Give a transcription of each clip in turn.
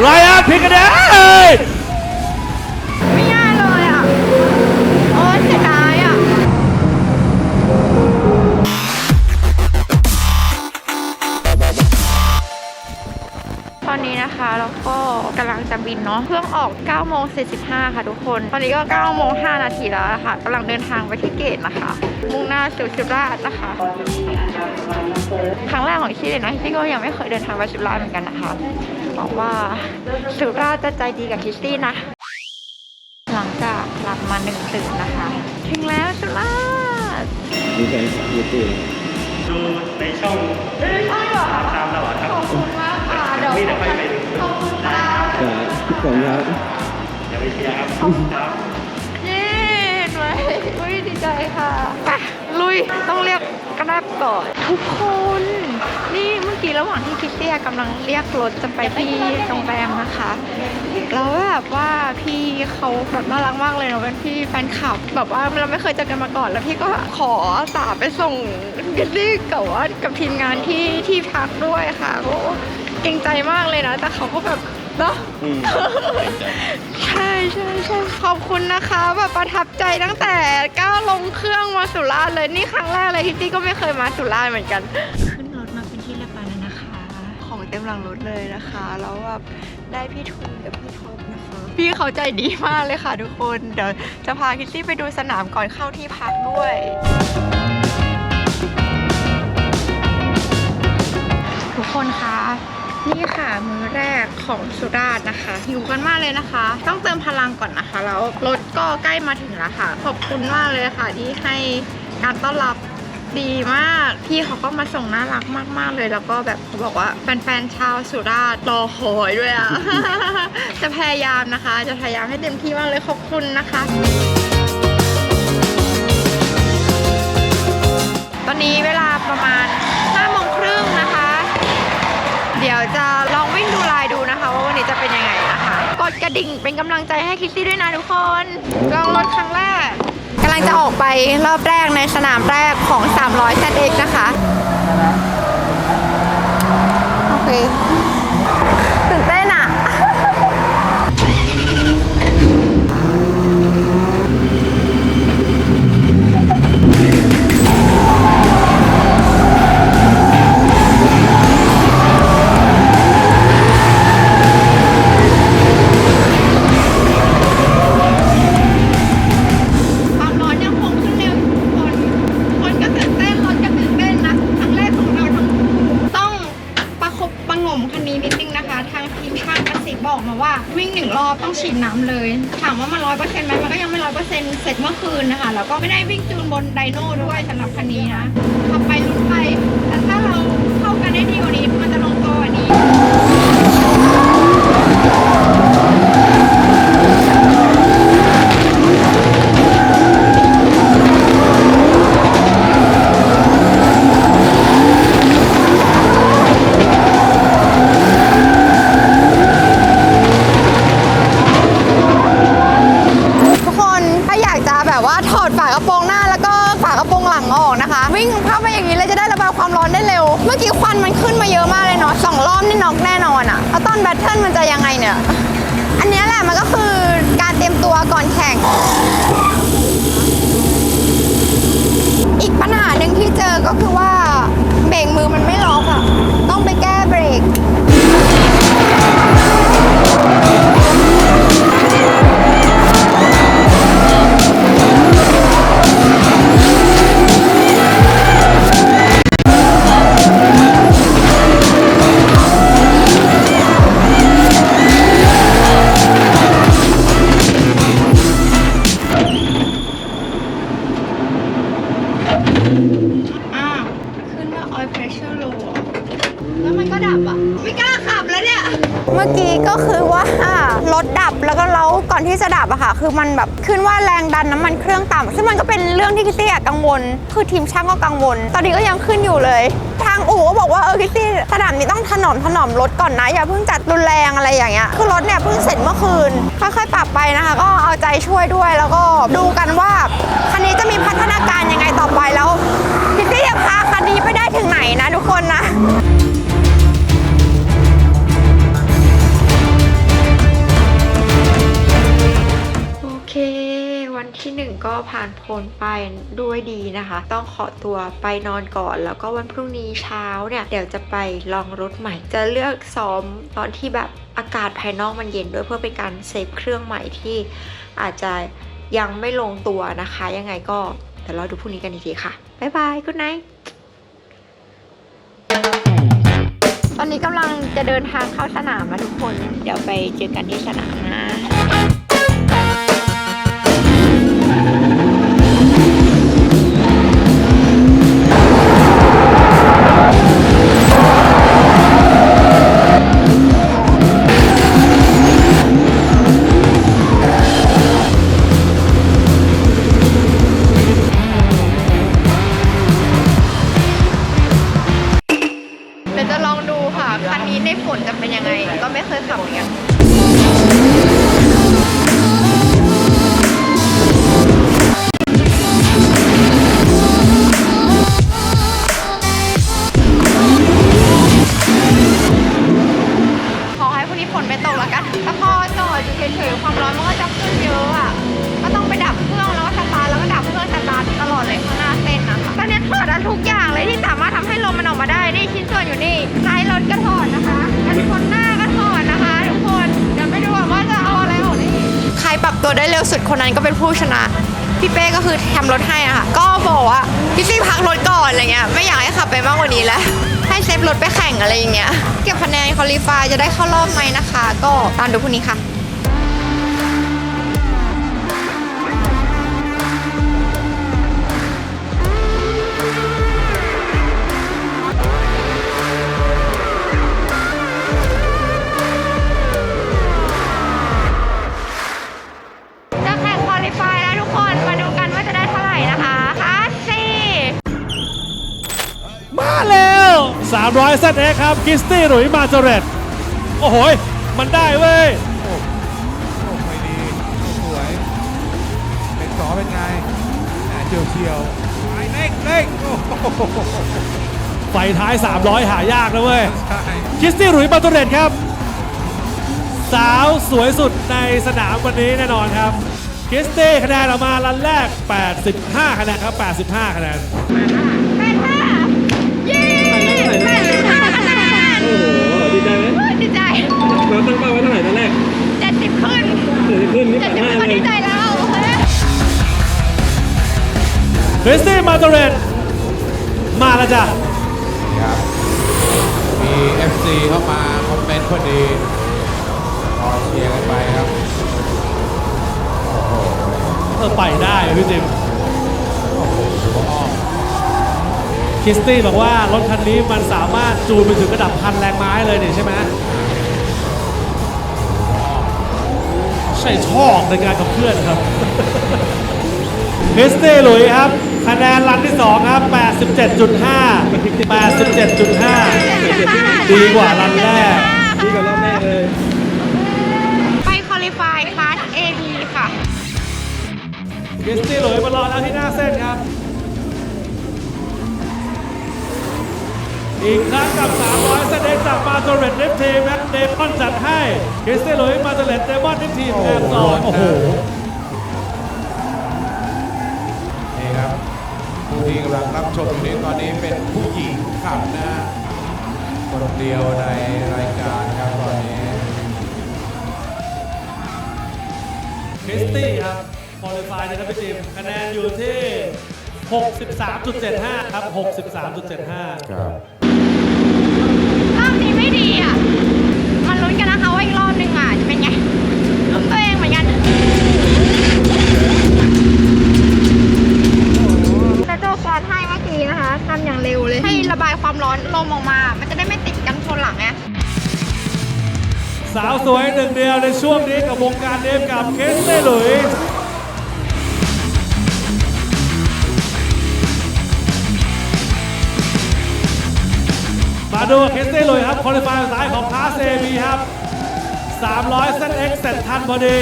ไรอันพิกเดยไม่ยากเลยอะ โอ้ยเสียดายอะ ตอนนี้นะคะแล้วก็กำลังจะบินเนาะเครื่องออก9โมง45 ค่ะทุกคน ตอนนี้ก็9โมง5นาทีแล้วนะคะกำลังเดินทางไปที่เกตนะคะ มุ่งหน้าสู่สุราษฎร์นะคะ ครั้งแรกของชีเลยนะที่ก็ยังไม่เคยเดินทางไปสุราษฎร์เหมือนกันนะคะ บอกว่าสุราษฎร์จะใจดีกับคิสซี่นะ หลังจากหลับมาหนึ่งตื่นนะคะ ถึงแล้วสุราษฎร์มีแฟนคลับยูทูบดูในช่องอ้าวเหรอตามตลอดครับขอบคุณมากค่ะเดี๋ยวมีแต่ไปไปขอบคุณค่ะครับผมครับอย่าไปเชียร์ครับครับเย้เห็นไหมอุ้ยดีใจค่ะไปลุยต้องเรียกกระแนบก่อน ทุกคน นี่เมื่อกี้ระหว่างที่คิสเตียกำลังเรียกรถจะไปที่โรงแรมนะคะแล้วแบบว่าพี่เขาแบบน่ารักมากเลยเนาะเป็นพี่แฟนคลับ แบบว่าเราไม่เคยเจอกันมาก่อน แล้วพี่ก็ขอสาไปส่งคิสตี้กับว่ากับทีมงานที่ที่พักด้วยค่ะโอ้เกรงใจมากเลยนะ แต่เขาก็แบบ เนาะใช่ใช่ใช่ขอบคุณนะคะแบบประทับใจตั้งแต่ก้าวลงเครื่องมาสุราษฎร์เลยนี่ครั้งแรกเลยที่ตี้ก็ไม่เคยมาสุราษฎร์เหมือนกัน ขึ้นรถมาเป็นที่เรียบร้อยแล้วนะคะ ของเต็มหลังรถเลยนะคะแล้วแบบได้พี่ทุนกับพี่ท็อปนะคะ พี่เขาใจดีมากเลยค่ะทุกคนเดี๋ยวจะพาคิตตี้ไปดูสนามก่อนเข้าที่พักด้วยทุกคนคะ นี่ค่ะมื้อแรกของสุราษฎร์นะคะหิวกันมากเลยนะคะ ต้องเติมพลังก่อนนะคะ แล้วรถก็ใกล้มาถึงแล้วค่ะ ขอบคุณมากเลยค่ะ ที่ให้การต้อนรับดีมากพี่เขาก็มาส่งน่ารักมาก ๆ เลย แล้วก็แบบเขาบอกว่าแฟนๆชาวสุราษฎร์รอคอยด้วยอะจะพยายามนะคะ จะพยายามให้เต็มที่มากเลยขอบคุณนะคะตอนนี้เวลาประมาณ ดี๋ยวจะลองวิ่งดูลายดูนะคะว่าวันนี้จะเป็นยังไงนะคะ กดกระดิ่งเป็นกำลังใจให้คิสซี่ด้วยนะทุกคน ลองรถครั้งแรกกำลังจะออกไปรอบแรกในสนามแรกของ 300 ZX นะคะ โอเค นะคะแล้วก็ไม่ได้วิ่งจูนบนไดโน่ด้วยสำหรับคันนี้นะขับไปลุ้นไปแต่ถ้าเราเข้ากันได้ดีกว่านี้มันจะลงตัวกว่านี้ ออกนะคะ วิ่งเข้าไปอย่างนี้เลยจะได้ระบายความร้อนได้เร็ว เมื่อกี้ควันมันขึ้นมาเยอะมากเลยเนาะสองรอบนี่น็อกแน่นอนอะแล้วตอนแบทเทิลมันจะยังไงเนี่ย อันนี้แหละมันก็คือการเตรียมตัวก่อนแข่ง อีกปัญหาหนึ่งที่เจอก็คือว่าเบรกมือมันไม่ล็อกอะต้องไปแก้เบรก คือทีมช่างก็กังวล ตอนนี้ก็ยังขึ้นอยู่เลย ทางอู่ก็บอกว่าเออคิตตี้สนามนี้ต้องถนอมถนอมรถก่อนนะ อย่าเพิ่งจัดรุนแรงอะไรอย่างเงี้ย คือรถเนี่ยเพิ่งเสร็จเมื่อคืน ค่อยๆปรับไปนะคะ ก็เอาใจช่วยด้วยแล้วก็ดูกันว่าคันนี้จะมีพัฒนาการยังไงต่อไปแล้วคิตตี้จะพาคันนี้ไปได้ถึงไหนนะทุกคนนะ ที่ 1 ก็ผ่านพ้นไปด้วยดีนะคะ ต้องขอตัวไปนอนก่อน แล้วก็วันพรุ่งนี้เช้าเนี่ย เดี๋ยวจะไปลองรถใหม่ จะเลือกซ้อมตอนที่แบบอากาศภายนอกมันเย็นด้วยเพื่อเป็นการเซฟเครื่องใหม่ที่อาจจะยังไม่ลงตัวนะคะ ยังไงก็เดี๋ยวเราดูพรุ่งนี้กันอีกทีค่ะ บ๊ายบาย good night ตอนนี้กำลังจะเดินทางเข้าสนามแล้วทุกคน เดี๋ยวไปเจอกันที่สนามนะ เฉยๆความร้อนมันก็จะขึ้นเยอะอะก็ต้องไปดับเครื่องแล้วก็สตาร์ทแล้วก็ดับเครื่องสตาร์ทตลอดเลยข้างหน้าเส้นนะคะตอนนี้ถอดทุกอย่างเลยที่สามารถทำให้ลมมันออกมาได้นี่ชิ้นส่วนอยู่นี่ท้ายรถก็ถอดนะคะกันชนหน้าก็ถอดนะคะทุกคนเดี๋ยวไปดูก่อนว่าจะเอาอะไรออกนี่ใครปรับตัวได้เร็วสุดคนนั้นก็เป็นผู้ชนะพี่เป้ก็คือทำรถให้อะค่ะ ก็บอกว่าพี่ซี่พักรถก่อนอะไรเงี้ย ไม่อยากให้ขับไปมากกว่านี้แล้ว ให้เซฟรถไปแข่งอะไรอย่างเงี้ย เก็บคะแนนคอลิฟายจะได้เข้ารอบไหมนะคะ ก็ตามดูพรุ่งนี้ค่ะ 300 ZX ครับกิสตี้หลุยส์มาเจเรตโอ้โหยมันได้เว้ยโอ้ไม่ดีสวย เป็นสอเป็นไงแหม่เฉียวเฉียวๆไปเร่งเร่งโอ้โหไฟท้าย 300 หายากนะเว้ยใช่คิสตี้หลุยส์มาเจเรตครับ สาวสวยสุดในสนามวันนี้แน่นอนครับคิสตี้คะแนนออกมาลันแรก 85 คะแนนครับ 85 คะแนน ใจไหมดีใจเราตั้งเป้าไว้เท่าไหร่ตอนแรกเจ็ดสิบขึ้นเดี๋ยวจะขึ้นนี่เจ็แปดดสิบห้าก็เลดียใจแล้วโอเคคริสตี้มาเจเรตมาแล้วจ้ะครับมี FC เข้ามาคอมเมนต์พอดีรอเชียร์กันไปครับเออไปได้พี่จิมคิสตี้บอกว่ารถคันนี้มันสามารถจูนไปถึงระดับพันแรงม้าเลยนี่ใช่ไหม ใช่ชอกในการขับเคลื่อนครับคริสตี้หลุยส์ครับ คะแนนรันที่ 2 ครับ 87.5 87.5 ดีกว่ารันแรก ดีกว่ารอบแรกเลย ไปคอลิฟายคลาส AB ค่ะคริสตี้หลุยส์มารอแล้วที่หน้าเส้นครับ อีกครั้งกับ 300เซนเองจากมาโจเรตเดฟทีมนะเดมอนจัดให้คริสตี้หลุยส์มาโจเรตเดมอนเดฟทีมแอบสอนโอ้โหนี่ครับผู้ที่กำลังรับชมอยู่นี้ตอนนี้เป็นผู้หญิงขับนะคนเดียวในรายการครับตอนนี้คริสตี้ครับคอลิฟายนะครับพี่ทีมคะแนนอยู่ที่ 63.75 ครับ 63.75 ครับรอบนี้ ไม่ดีอะ มันลุ้นกันนะคะว่าอีกรอบหนึ่งอะ จะเป็นไงลุ้นตัวเองเหมือนกันแต่โจ้ฟอร์ดให้เมื่อกี้นะคะทำอย่างเร็วเลย ให้ระบายความร้อนลมออกมา มันจะได้ไม่ติดกันชนหลังไงสาวสวยหนึ่งเดียวในช่วงนี้กับวงการเดฟกับคริสตี้หลุย มาดูคริสตี้หลุยครับคอลิฟายสายของคาเอบีครับ 300เซนเอ็กเสร็จทันพอดี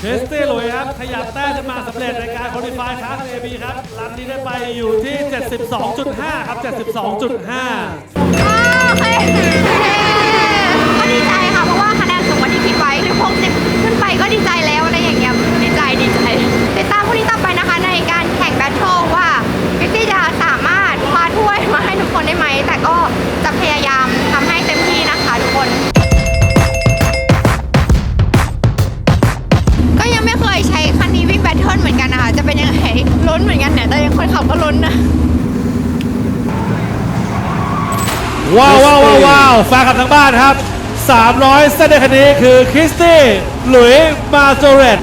คริสตี้หลุยครับ ขยับแต้มขึ้นมาสำเร็จในการคอลิฟายคลาส AB ครับรันนี้ได้ไปอยู่ที่ 72.5 ครับ 72.5โอเคดีใจ นไปก็ดีใจแล้วอะไรอย่างเงี้ยดีใจดีใจติดตามพรุ่งนี้ต่อไปนะคะ ในการแข่งแบทเทิลว่าพิตตี้จะสามารถคว้าถ้วยมาให้ทุกคนได้ไหม แต่ก็จะพยายามทำให้เต็มที่นะคะทุกคน ก็ยังไม่เคยใช้คันนี้วิ่งแบทเทิลเหมือนกันนะคะ จะเป็นยังไงลุ้นเหมือนกันเนี่ยแต่ยังคนขับก็ลุ้นนะ ว้าวว้าวว้าวว้าวฝากกับทางบ้านครับ 300เส้นในคันนี้คือคริสตี้หลุยส์มาโจเรต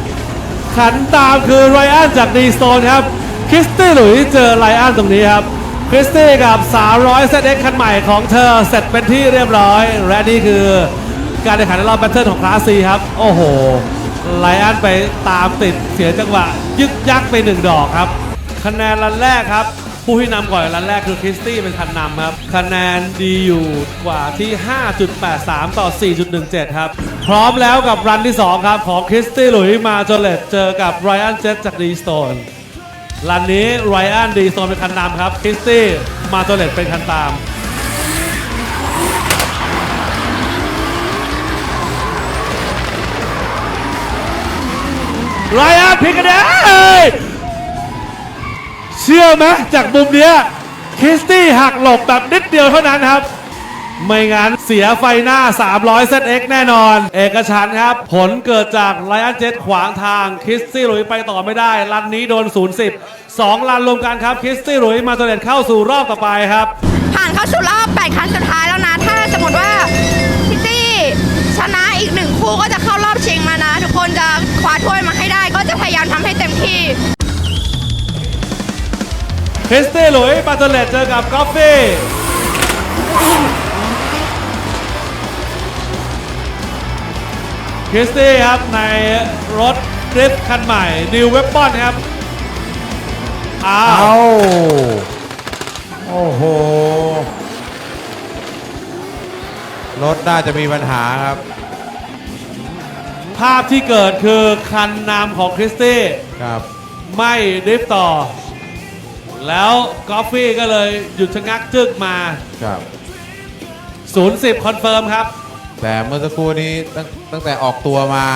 ขันตามคือไรอันจากดีสโตนครับคริสตี้หลุยส์เจอไรอันตรงนี้ครับคริสตี้กับ 300เส้นเอ็กคันใหม่ของเธอเสร็จเป็นที่เรียบร้อย และนี่คือการแข่งขันในรอบแบทเทิลของคลาสซีครับ โอ้โหไรอันไปตามติดเสียจังหวะ ยึกยักไปหนึ่งดอกครับ คะแนนรันแรกครับ ผู้ที่นำก่อนรันแรกคือคริสตี้เป็นคันนำครับ คะแนนดีอยู่กว่าที่ 5.83 ต่อ 4.17 ครับ พร้อมแล้วกับรันที่ 2 ครับ ของคริสตี้หลุยส์มาจเลตเจอกับไรอันเจตจากดีสโตนรันนี้ไรอันดีสโตนเป็นคันนำครับคริสตี้มาจเลตเป็นคันตามไรอันพิกกันได้ ชื่อไหมจากมุมเนี้ยคริสตี้หักหลบแบบนิดเดียวเท่านั้นครับ ไม่งั้นเสียไฟหน้า 300เซตเอ็กแน่นอน เอกชันครับ ผลเกิดจากไลอันเจ็ตขวางทางคริสตี้หลุยไปต่อไม่ได้รันนี้โดน 0 10 2รันรวมกันครับคริสตี้หลุยมาเสด็จเข้าสู่รอบต่อไปครับ ผ่านเข้าสู่รอบ 8 ครั้งสุดท้ายแล้วนะ ถ้าสมมติว่าซิตี้ชนะอีกหนึ่งคู่ก็จะเข้ารอบชิงแล้วนะ ทุกคนจะคว้าถ้วยมาให้ได้ ก็จะพยายามทำให้เต็มที่ คริสตี้หลุยส์มาเสด็จเจอกับกอฟฟี่คริสตี้ครับในรถดริฟท์คันใหม่ New Weapon ครับอ้าเอาวโอ้โห รถน่าจะมีปัญหาครับ ภาพที่เกิดคือคันนำของคริสตี้ครับ ไม่ดริฟต์ต่อ แล้วกอฟฟี่ก็เลยหยุดชะงักจึกมา ครับ 0-10 คอนเฟิร์มครับ แต่เมื่อสักครู่นี้ตั้งตั้งแต่ออกตัวมา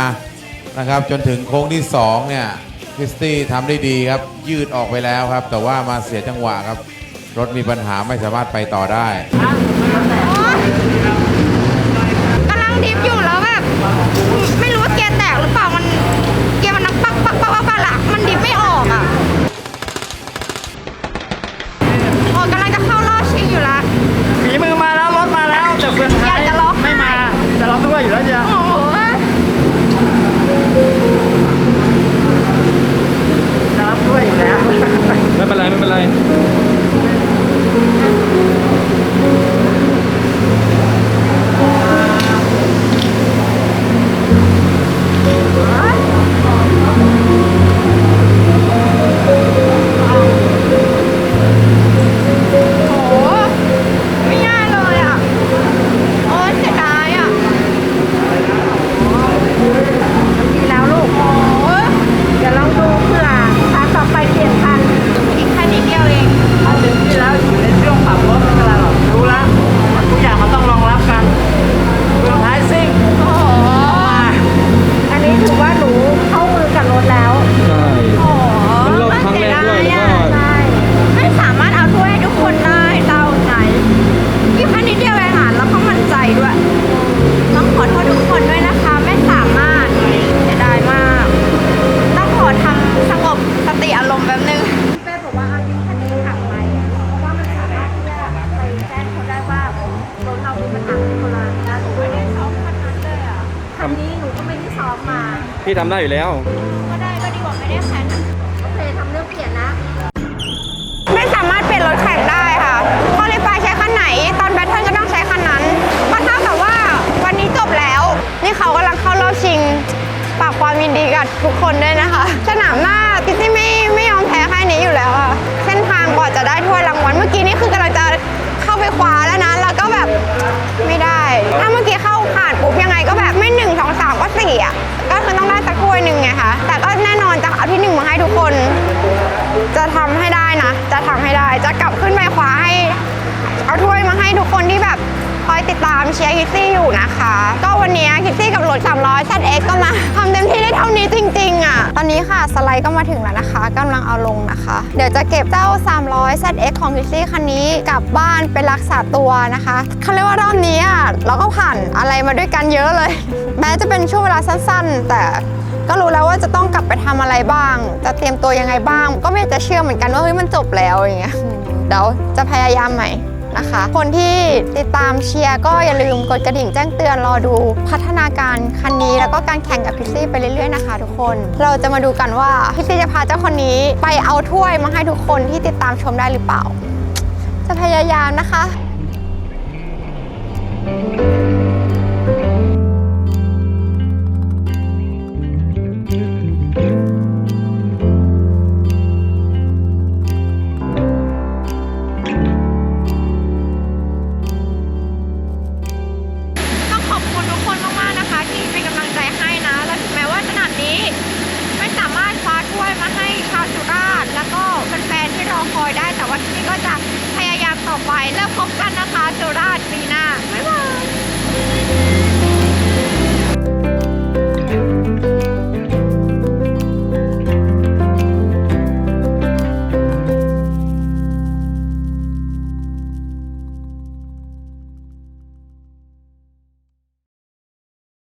นะครับ จนถึงโค้งที่ 2 เนี่ยคริสตี้ทำได้ดีครับ ยืดออกไปแล้วครับ แต่ว่ามาเสียจังหวะครับ รถมีปัญหาไม่สามารถไปต่อได้ กำลังดิฟอยู่แล้วแบบไม่รู้ว่าเกียร์แตกหรือเปล่ามันเกียร์มันนักปักปักปักปักปักหลักมันดิฟไม่ออกอะำได้อยู่แล้ว ติดตามเชียร์คิตซี่อยู่นะคะ ก็วันนี้คิตซี่กับรถ300 ZX ก็มาทำเต็มที่ได้เท่านี้จริงๆอะ ตอนนี้ค่ะสไลด์ก็มาถึงแล้วนะคะกำลังเอาลงนะคะ เดี๋ยวจะเก็บเจ้า 300 ZX ของคิตซี่คันนี้กลับบ้านไปรักษาตัวนะคะเขาเรียกว่ารอบนี้อะเราก็ผ่านอะไรมาด้วยกันเยอะเลย แม้จะเป็นช่วงเวลาสั้นๆ แต่ก็รู้แล้วว่าจะต้องกลับไปทำอะไรบ้าง จะเตรียมตัวยังไงบ้าง ก็ไม่จะเชื่อเหมือนกันว่าเฮ้ยมันจบแล้วอย่างเงี้ยเดี๋ยวจะพยายามใหม่ นะคะ คนที่ติดตามเชียร์ก็อย่าลืมกดกระดิ่งแจ้งเตือนรอดูพัฒนาการคันนี้ แล้วก็การแข่งกับพิซซี่ไปเรื่อยๆนะคะ ทุกคน เราจะมาดูกันว่าพิซซี่จะพาเจ้าคนนี้ไปเอาถ้วยมาให้ทุกคนที่ติดตามชมได้หรือเปล่า จะพยายามนะคะต้อ